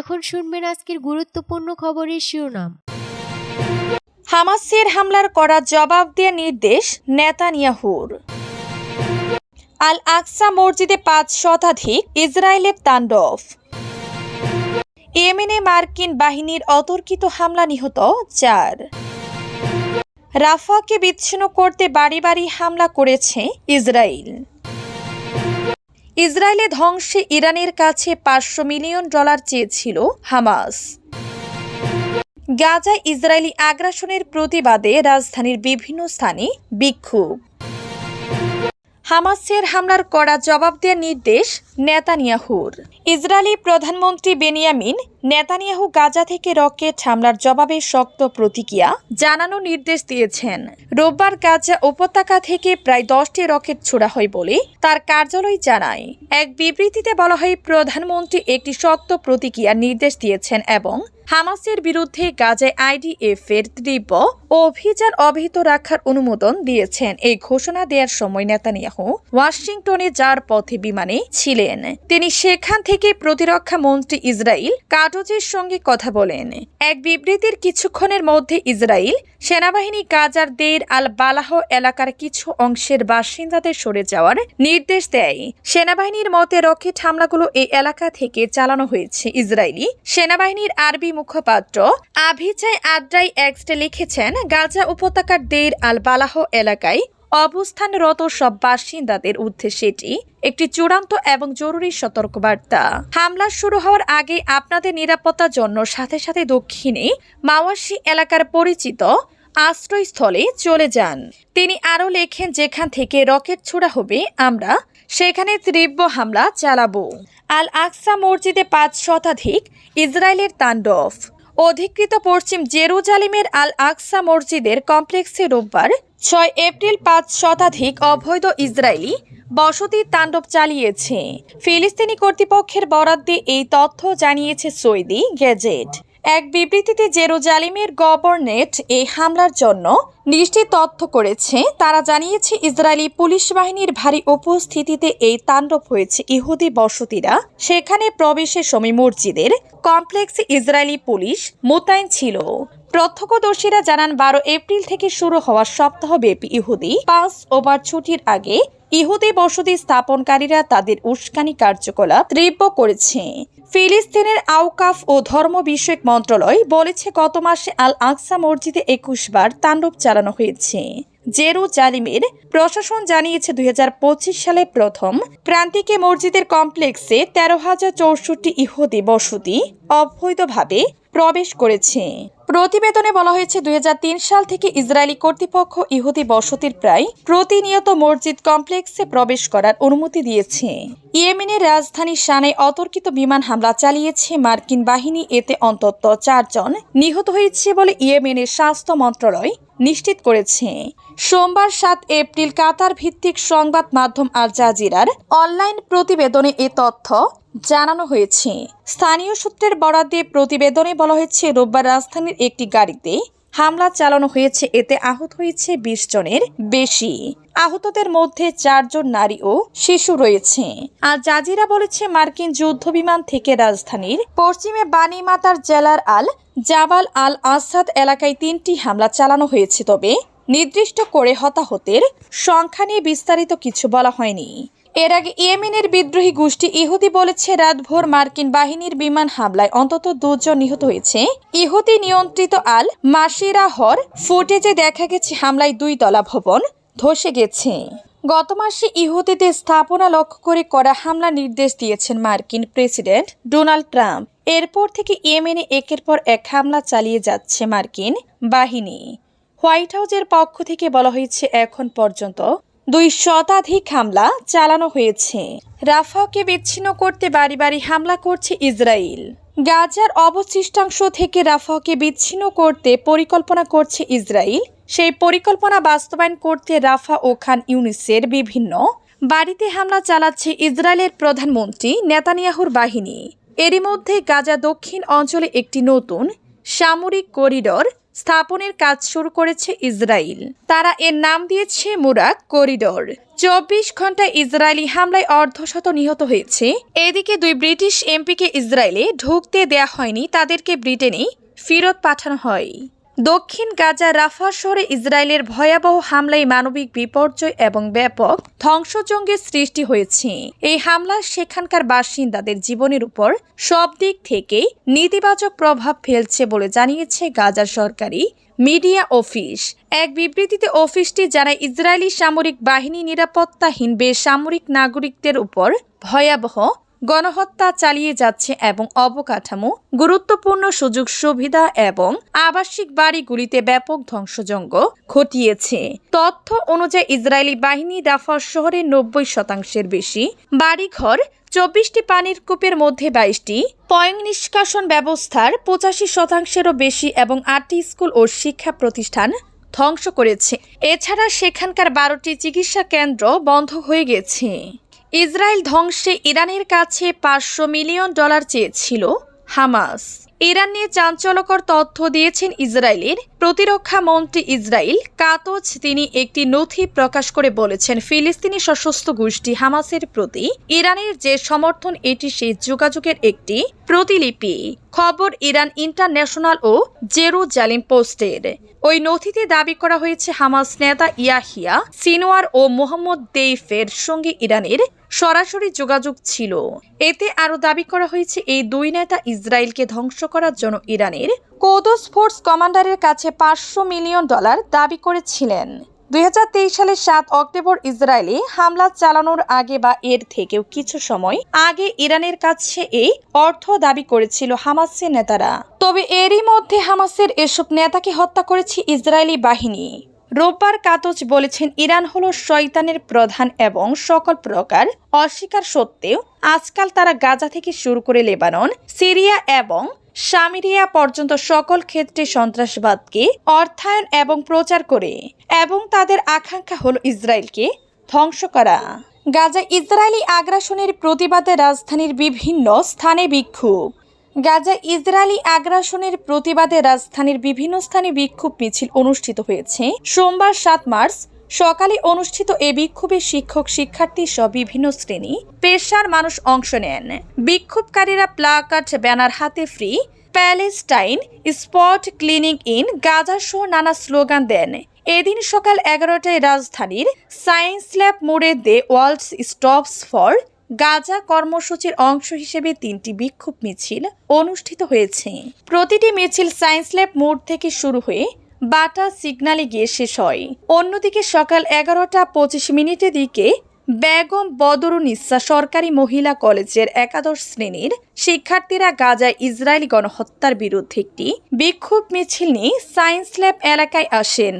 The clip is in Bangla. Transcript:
এখন শুনবেন আজকের গুরুত্বপূর্ণ খবরের শিরোনাম। হামাসের হামলার করা জবাব দিয়ে নির্দেশ নেতানিয়াহুর। আল আকসা মসজিদে পাঁচ শতাধিক ইসরায়েলের তাণ্ডব। ইয়েমেনে মার্কিন বাহিনীর অতর্কিত হামলা নিহত চার। রাফাকে বিচ্ছিন্ন করতে বাড়ি বাড়ি হামলা করেছে ইসরায়েল। ইসরায়েলে ধ্বংসে ইরানের কাছে পাঁচশো মিলিয়ন ডলার চেয়েছিল হামাস। গাজা ইসরায়েলি আগ্রাসনের প্রতিবাদে রাজধানীর বিভিন্ন স্থানে বিক্ষোভ। হামাসের হামলার কড়া জবাব দেওয়ার নির্দেশ নেতানিয়াহুর। ইসরায়েলি প্রধানমন্ত্রী বেনিয়ামিন নেতানিয়াহু গাজা থেকে রকেট হামলার জবাবে শক্ত প্রতিক্রিয়া জানানো নির্দেশ দিয়েছেন। রোববার গাজা উপত্যকা থেকে প্রায় দশটি রকেট ছোড়া হয় বলে তার কার্যালয় জানায়। এক বিবৃতিতে বলা হয়, প্রধানমন্ত্রী একটি শক্ত প্রতিক্রিয়ার নির্দেশ দিয়েছেন এবং হামাসের বিরুদ্ধে গাজায় আইডিএফ এর তীব্র অভিযান অব্যাহত রাখার অনুমোদন দিয়েছেন। এই ঘোষণা দেওয়ার সময় নেতানিয়াহু ওয়াশিংটনে যার পথে বিমানে ছিলেন। তিনি সেখান থেকে প্রতিরক্ষা মন্ত্রী ইসরায়েল কাটোজের সঙ্গে কথা বলেন। এক বিবৃতির কিছুক্ষণের মধ্যে ইসরায়েল সেনাবাহিনী গাজার দের আল বালাহ এলাকার কিছু অংশের বাসিন্দাদের সরে যাওয়ার নির্দেশ দেয়। সেনাবাহিনীর মতে রকেট হামলাগুলো এই এলাকা থেকে চালানো হয়েছে। ইসরায়েলি সেনাবাহিনীর আরবি মুখপাত্র আভিচাই আদ্রাই এক্সটে লিখেছেন, গাজা উপত্যকার দের আল বালাহ এলাকায় অবস্থানরত সব বাসিন্দাদের উদ্দেশ্যে এটি একটি চূড়ান্ত এবং জরুরি সতর্কবার্তা। হামলা শুরু হওয়ার আগে আপনাদের নিরাপত্তার জন্য সাথে সাথে দক্ষিণে মাওয়াসি এলাকার পরিচিত আশ্রয়স্থলে চলে যান। তিনি আরও লেখেন, যেখান থেকে রকেট ছোড়া হবে, আমরা সেখানে তীব্র হামলা চালাবো। আল আকসা মসজিদে পাঁচ শতাধিক ইসরায়েলের তাণ্ডব। অধিকৃত পশ্চিম জেরুজালিমের আল আকসা মসজিদের কমপ্লেক্সে রোববার ছয় এপ্রিল পাঁচ শতাধিক অবৈধ ইসরায়েলি বসতি তাণ্ডব চালিয়েছে। ফিলিস্তিনি কর্তৃপক্ষের বরাদ্দে এই তথ্য জানিয়েছে সৌদি গেজেট। এক বিবৃতিতে জেরুজালিমের গভর্নেট এই হামলার জন্য নিশ্চিত তথ্য করেছে। তারা জানিয়েছে, ইসরায়েলি পুলিশ বাহিনীর ভারী উপস্থিতিতে এই তাণ্ডব হয়েছে ইহুদি বসতিরা। সেখানে প্রবেশের সময় মসজিদের কমপ্লেক্সে ইসরায়েলি পুলিশ মোতায়েন ছিল। প্রত্যক্ষদর্শীরা জানান, বারো এপ্রিল থেকে শুরু হওয়া সপ্তাহব্যাপী ইহুদি পাঁচ ওভার ছুটির আগে ইহুদি বসতি স্থাপনকারীরা তাদের উস্কানি কার্যকলাপ তীব্র করেছে। ফিলিস্তিনের আউকাফ ও ধর্ম বিষয়ক মন্ত্রণালয় বলেছে, গত মাসে আল আকসা মসজিদে একুশ বার তাণ্ডব চালানো হয়েছে। জেরু জালিমের প্রশাসন জানিয়েছে, দুই হাজার পঁচিশ সালে প্রথম প্রান্তিকে মসজিদের কমপ্লেক্সে তেরো হাজার চৌষট্টি ইহুদি বসতি অবৈধভাবে প্রবেশ করেছে। প্রতিবেদনে বলা হয়েছে দু হাজার তিন সাল থেকে ইসরায়েলি কর্তৃপক্ষ ইহুদি বসতির প্রায় প্রতিনিয়ত মসজিদ কমপ্লেক্সে প্রবেশ করার অনুমতি দিয়েছে। ইয়েমেনের রাজধানী শানে অতর্কিত বিমান হামলা চালিয়েছে মার্কিন বাহিনী। এতে অন্তত চারজন নিহত হয়েছে বলে ইয়েমেনের স্বাস্থ্য মন্ত্রণালয় নিশ্চিত করেছে। সোমবার সাত এপ্রিল কাতার ভিত্তিক সংবাদ মাধ্যম আল জাজিরার অনলাইন প্রতিবেদনে এ তথ্য জানানো হয়েছে। স্থানীয় সূত্রের বরাদ দিয়ে প্রতিবেদনে বলা হয়েছে, রোববার রাজধানীর একটি গাড়িতে হামলা চালানো হয়েছে, এতে আহত হয়েছে বিশ জনের বেশি। আহতদের মধ্যে চারজন নারী ও শিশু রয়েছে। আর জাজিরা বলেছে, মার্কিন যুদ্ধ বিমান থেকে রাজধানীর পশ্চিমে বানিমাতার জেলার আল জাবাল আল আসাদ এলাকায় তিনটি হামলা চালানো হয়েছে, তবে নির্দিষ্ট করে হতাহতের সংখ্যা নিয়ে বিস্তারিত কিছু বলা হয়নি। এর আগে ইয়েমেনের বিদ্রোহী গোষ্ঠী ইহুদি বলেছে, রাতভোর মার্কিন বাহিনীর বিমান হামলায় অন্তত দুজন নিহত হয়েছে। ইহুদি নিয়ন্ত্রিত আল মাসিরাহর ফুটেজে দেখা গেছে, হামলায় দুই তলা ভবন ধসে গেছে। গত মাসে ইহুদিদের স্থাপনা লক্ষ্য করে করা হামলা নির্দেশ দিয়েছেন মার্কিন প্রেসিডেন্ট ডোনাল্ড ট্রাম্প। এরপর থেকে ইয়েমেনে একের পর এক হামলা চালিয়ে যাচ্ছে মার্কিন বাহিনী। হোয়াইট হাউসের পক্ষ থেকে বলা হয়েছে, এখন পর্যন্ত দুই শতাধিক হামলা চালানো হয়েছে। রাফাকে বিচ্ছিন্ন করতে বাড়ি বাড়ি হামলা করছে ইসরায়েল। গাজার অবশিষ্টাংশ থেকে রাফাকে বিচ্ছিন্ন করতে পরিকল্পনা করছে ইসরায়েল। সেই পরিকল্পনা বাস্তবায়ন করতে রাফা ও খান ইউনিসের বিভিন্ন বাড়িতে হামলা চালাচ্ছে ইসরায়েলের প্রধানমন্ত্রী নেতানিয়াহুর বাহিনী। এরই মধ্যে গাজা দক্ষিণ অঞ্চলে একটি নতুন সামরিক করিডর স্থাপনের কাজ শুরু করেছে ইসরায়েল তারা এর নাম দিয়েছে মুরাক করিডর। চব্বিশ ঘণ্টা ইসরায়েলি হামলায় অর্ধশত নিহত হয়েছে। এদিকে দুই ব্রিটিশ এমপিকে ইসরায়েলে ঢুকতে দেয়া হয়নি, তাদেরকে ব্রিটেনে ফেরত পাঠানো হয়। দক্ষিণ গাজা রাফা শহরে ইসরায়েলের ভয়াবহ হামলায় মানবিক বিপর্যয় এবং ব্যাপক ধ্বংসজঙ্গের সৃষ্টি হয়েছে। এই হামলা সেখানকার বাসিন্দাদের জীবনের উপর সব দিক থেকে নেতিবাচক প্রভাব ফেলছে বলে জানিয়েছে গাজা সরকারি মিডিয়া অফিস। এক বিবৃতিতে অফিসটি জানায়, ইসরায়েলি সামরিক বাহিনী নিরাপত্তাহীন বেসামরিক নাগরিকদের উপর ভয়াবহ গণহত্যা চালিয়ে যাচ্ছে এবং অবকাঠামো, গুরুত্বপূর্ণ সুযোগ সুবিধা এবং আবাসিক বাড়িগুলিতে ব্যাপক ধ্বংসজঙ্গ ঘটিয়েছে। তথ্য অনুযায়ী ইসরায়েলি বাহিনী রাফা শহরে নব্বই শতাংশের বেশি বাড়িঘর, চব্বিশটি পানির কূপের মধ্যে বাইশটি, পয়ং নিষ্কাশন ব্যবস্থার পঁচাশি শতাংশেরও বেশি এবং আটটি স্কুল ও শিক্ষা প্রতিষ্ঠান ধ্বংস করেছে। এছাড়া সেখানকার বারোটি চিকিৎসা কেন্দ্র বন্ধ হয়ে গেছে। ইসরায়েল ধ্বংসে ইরানের কাছে পাঁচশো মিলিয়ন ডলার চেয়েছিল হামাস। ইরান নিয়ে চাঞ্চল্যকর তথ্য দিয়েছেন ইসরায়েলের প্রতিরক্ষা মন্ত্রী ইসরায়েল কাতজ। তিনি একটি নথি প্রকাশ করে বলেছেন, ফিলিস্তিনি সশস্ত্র গোষ্ঠী হামাসের প্রতি ইরানের যে সমর্থন, এটি সেই যোগাযোগের একটি প্রতিলিপি। খবর ইরান ইন্টারন্যাশনাল ও জেরু জেরুজালিম পোস্টের। ওই নথিতে দাবি করা হয়েছে, হামাস নেতা ইয়াহিয়া সিনোয়ার ও মোহাম্মদ দেইফের সঙ্গে ইরানের সরাসরি যোগাযোগ ছিল। এতে আরও দাবি করা হয়েছে, এই দুই নেতা ইসরায়েলকে ধ্বংস করার জন্য ইরানের কোদস ফোর্স কমান্ডারের কাছে পাঁচশো মিলিয়ন ডলার দাবি করেছিলেন। দুই সালের সাত অক্টোবর ইসরায়েলে হামলা চালানোর আগে বা এর থেকেও কিছু সময় আগে ইরানের কাছে এই অর্থ দাবি করেছিল হামাসের নেতারা। তবে এরই মধ্যে হামাসের এসব নেতাকে হত্যা করেছে ইসরায়েলি বাহিনী। রোববার কাতজ বলেছেন, ইরান হলো শয়তানের প্রধান এবং সকল প্রকার অস্বীকার সত্ত্বেও আজকাল তারা গাজা থেকে শুরু করে লেবানন, সিরিয়া এবং সামিরিয়া পর্যন্ত সকল ক্ষেত্রে সন্ত্রাসবাদকে অর্থায়ন এবং প্রচার করে এবং তাদের আকাঙ্ক্ষা হল ইসরায়েলকে ধ্বংস করা। গাজা ইসরায়েলি আগ্রাসনের প্রতিবাদে রাজধানীর বিভিন্ন স্থানে বিক্ষোভ। গাজা ইসরায়েলি আগ্রাসনের প্রতিবাদে রাজধানীর বিভিন্ন স্থানে বিক্ষোভ মিছিল অনুষ্ঠিত হয়েছে সোমবার সাত মার্চ সকালে অনুষ্ঠিত এ বিক্ষোভে শিক্ষক, শিক্ষার্থী সহ বিভিন্ন শ্রেণি পেশার মানুষ অংশ নেন। বিক্ষোভকারীরা প্লাকার্ড, ব্যানার হাতে free, Palestine, spot clinic in, Gaza সহ নানা স্লোগান দেন। এদিন সকাল এগারোটায় রাজধানীর সায়েন্স ল্যাব মোড়ে the worlds stops for Gaza কর্মসূচির অংশ হিসেবে তিনটি বিক্ষোভ মিছিল অনুষ্ঠিত হয়েছে। প্রতিটি মিছিল সায়েন্স ল্যাব মোড় থেকে শুরু হয়ে বাটা সিগনালে গিয়ে শেষ হয়। অন্যদিকে সকাল এগারোটা পঁচিশ মিনিটের দিকে বেগম বদরুনিসা সরকারি মহিলা কলেজের একাদশ শ্রেণির শিক্ষার্থীরা গাজায় ইসরায়েলি গণহত্যার বিরুদ্ধে একটি বিক্ষোভ মিছিল নিয়ে সায়েন্স ল্যাব এলাকায় আসেন।